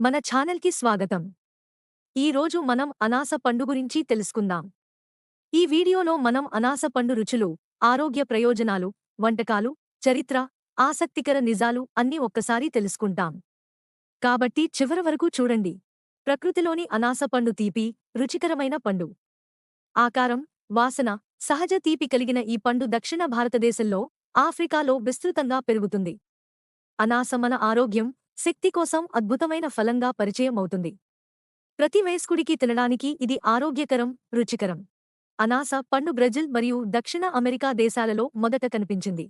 మన ఛానల్కి స్వాగతం. ఈరోజు మనం అనాస పండు గురించి తెలుసుకుందాం. ఈ వీడియోలో మనం అనాస పండు రుచులు ఆరోగ్య ప్రయోజనాలు వంటకాలు చరిత్ర ఆసక్తికర నిజాలు అన్నీ ఒక్కసారి తెలుసుకుంటాం. కాబట్టి చివరి వరకు చూడండి. ప్రకృతిలోని అనాస పండు తీపి రుచికరమైన పండు. ఆకారం వాసన సహజ తీపి కలిగిన ఈ పండు దక్షిణ భారతదేశంలో ఆఫ్రికాలో విస్తృతంగా పెరుగుతుంది. అనాస మన ఆరోగ్యం శక్తి కోసం అద్భుతమైన ఫలంగా పరిచయమవుతుంది. ప్రతి వయస్కుడికి తినడానికి ఇది ఆరోగ్యకరం రుచికరం. అనాస పండు బ్రెజిల్ మరియు దక్షిణ అమెరికా దేశాలలో మొదట కనిపించింది.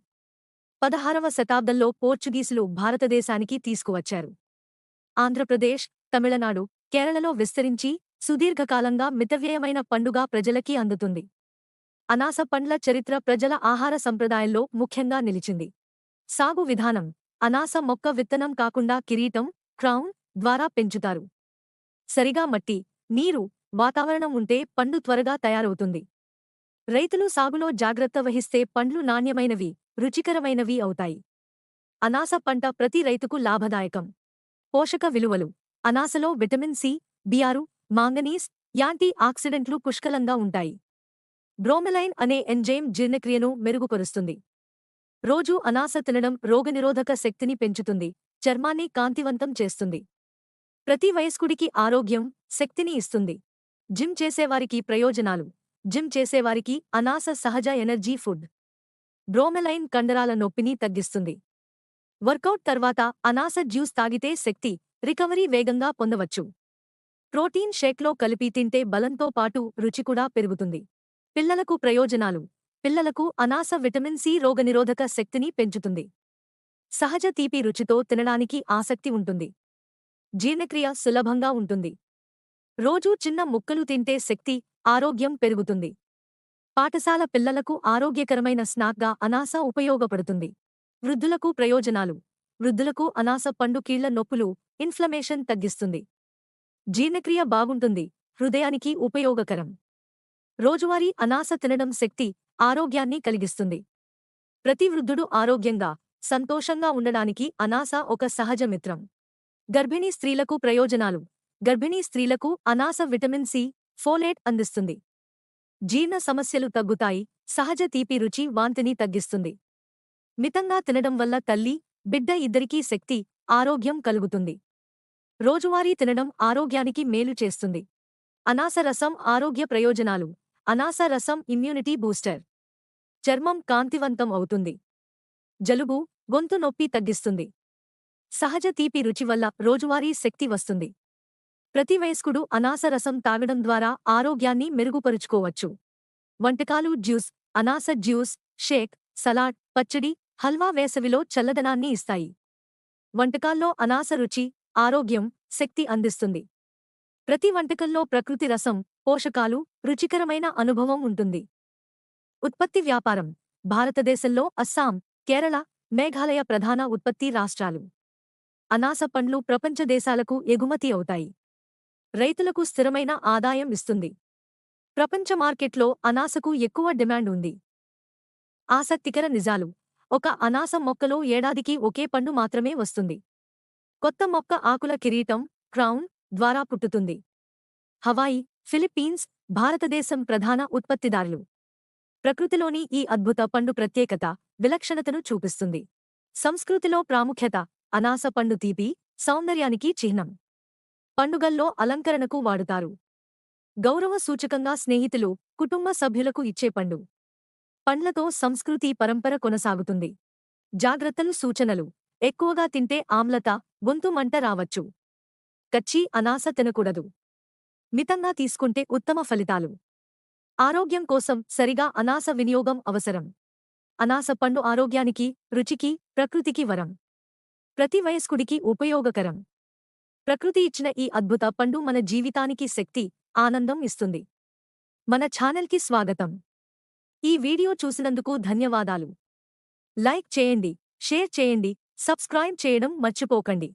పదహారవ శతాబ్దంలో పోర్చుగీసులు భారతదేశానికి తీసుకువచ్చారు. ఆంధ్రప్రదేశ్ తమిళనాడు కేరళలో విస్తరించి సుదీర్ఘకాలంగా మితవ్యయమైన పండుగ ప్రజలకి అందుతుంది. అనాస పండ్ల చరిత్ర ప్రజల ఆహార సంప్రదాయంలో ముఖ్యంగా నిలిచింది. సాగు విధానం. అనాస మొక్క విత్తనం కాకుండా కిరీటం క్రౌన్ ద్వారా పెంచుతారు. సరిగా మట్టి నీరు వాతావరణం ఉంటే పండు త్వరగా తయారవుతుంది. రైతులు సాగులో జాగ్రత్త వహిస్తే పండ్లు నాణ్యమైనవి రుచికరమైనవి అవుతాయి. అనాస పంట ప్రతి రైతుకు లాభదాయకం. పోషక విలువలు. అనాసలో విటమిన్ సి బిఆరు మాంగనీస్ యాంటీ ఆక్సిడెంట్లు పుష్కలంగా ఉంటాయి. బ్రోమెలైన్ అనే ఎంజైమ్ జీర్ణక్రియను మెరుగుపరుస్తుంది. రోజూ అనాస తినడం రోగనిరోధక శక్తిని పెంచుతుంది చర్మాన్ని కాంతివంతం చేస్తుంది. ప్రతి వయస్కుడికి ఆరోగ్యం శక్తిని ఇస్తుంది. జిమ్ చేసేవారికి ప్రయోజనాలు. జిమ్ చేసేవారికి అనాస సహజ ఎనర్జీ ఫుడ్. బ్రోమెలైన్ కండరాల నొప్పిని తగ్గిస్తుంది. వర్కౌట్ తర్వాత అనాస జ్యూస్ తాగితే శక్తి రికవరీ వేగంగా పొందవచ్చు. ప్రోటీన్ షేక్లో కలిపి తింటే బలంతో పాటు రుచి కూడా పెరుగుతుంది. పిల్లలకు ప్రయోజనాలు. పిల్లలకు అనాస విటమిన్ సి రోగనిరోధక శక్తిని పెంచుతుంది. సహజ తీపి రుచితో తినడానికి ఆసక్తి ఉంటుంది. జీర్ణక్రియ సులభంగా ఉంటుంది. రోజూ చిన్న ముక్కలు తింటే శక్తి ఆరోగ్యం పెరుగుతుంది. పాఠశాల పిల్లలకు ఆరోగ్యకరమైన స్నాక్గా అనాస ఉపయోగపడుతుంది. వృద్ధులకు ప్రయోజనాలు. వృద్ధులకు అనాస పండు కీళ్ళ నొప్పులు ఇన్ఫ్లమేషన్ తగ్గిస్తుంది. జీర్ణక్రియ బాగుంటుంది. హృదయానికి ఉపయోగకరం. రోజువారీ అనాస తినడం శక్తి ఆరోగ్యాన్ని కలిగిస్తుంది. ప్రతి వృద్ధుడు ఆరోగ్యంగా సంతోషంగా ఉండడానికి అనాస ఒక సహజ మిత్రం. గర్భిణీ స్త్రీలకు ప్రయోజనాలు. గర్భిణీ స్త్రీలకు అనాస విటమిన్ సి ఫోలేట్ అందిస్తుంది. జీర్ణ సమస్యలు తగ్గుతాయి. సహజ తీపి రుచి వాంతిని తగ్గిస్తుంది. మితంగా తినడం వల్ల తల్లి బిడ్డ ఇద్దరికీ శక్తి ఆరోగ్యం కలుగుతుంది. రోజువారీ తినడం ఆరోగ్యానికి మేలు చేస్తుంది. అనాస రసం ఆరోగ్య ప్రయోజనాలు. అనాస రసం ఇమ్యూనిటీ బూస్టర్. చర్మం కాంతివంతం అవుతుంది. జలుబు గొంతు నొప్పి తగ్గిస్తుంది. సహజ తీపి రుచి వల్ల రోజువారీ శక్తి వస్తుంది. ప్రతి వయస్కుడు అనాసరసం తాగడం ద్వారా ఆరోగ్యాన్ని మెరుగుపరుచుకోవచ్చు. వంటకాలు జ్యూస్ అనాస జ్యూస్ షేక్ సలాడ్ పచ్చడి హల్వా వేసవిలో చల్లదనాన్ని ఇస్తాయి. వంటకాల్లో అనాస రుచి ఆరోగ్యం శక్తి అందిస్తుంది. ప్రతి వంటకంలో ప్రకృతి రసం పోషకాలు రుచికరమైన అనుభవం ఉంటుంది. ఉత్పత్తి వ్యాపారం భారతదేశంలో అస్సాం కేరళ మేఘాలయ ప్రధాన ఉత్పత్తి రాష్ట్రాలు. అనాస పండ్లు ప్రపంచ దేశాలకు ఎగుమతి అవుతాయి. రైతులకు స్థిరమైన ఆదాయం ఇస్తుంది. ప్రపంచ మార్కెట్లో అనాసకు ఎక్కువ డిమాండ్ ఉంది. ఆసక్తికర నిజాలు. ఒక అనాస మొక్కలో ఏడాదికి ఒకే పండు మాత్రమే వస్తుంది. కొత్త మొక్క ఆకుల కిరీటం క్రౌన్ ద్వారా పుట్టుతుంది. హవాయి ఫిలిప్పీన్స్ భారతదేశం ప్రధాన ఉత్పత్తిదారులు. ప్రకృతిలోని ఈ అద్భుత పండు ప్రత్యేకత విలక్షణతను చూపిస్తుంది. సంస్కృతిలో ప్రాముఖ్యత అనాస పండు తీపి సౌందర్యానికి చిహ్నం. పండుగల్లో అలంకరణకు వాడుతారు. గౌరవ సూచకంగా స్నేహితులు కుటుంబ సభ్యులకు ఇచ్చే పండు. పండ్లతో సంస్కృతి పరంపర కొనసాగుతుంది. జాగ్రత్తలు సూచనలు. ఎక్కువగా తింటే ఆమ్లత గొంతు మంట రావచ్చు. కచ్చి అనాస తినకూడదు. మితంగా తీసుకుంటే ఉత్తమ ఫలితాలు. ఆరోగ్యం కోసం సరిగా అనాస వినియోగం అవసరం. అనాస పండు ఆరోగ్యానికి రుచికి ప్రకృతికి వరం. ప్రతి వయస్కుడికి ఉపయోగకరం. ప్రకృతి ఇచ్చిన ఈ అద్భుత పండు మన జీవితానికి శక్తి ఆనందం ఇస్తుంది. మన ఛానల్కి స్వాగతం. ఈ వీడియో చూసినందుకు ధన్యవాదాలు. లైక్ చేయండి షేర్ చేయండి సబ్స్క్రైబ్ చేయడం మర్చిపోకండి.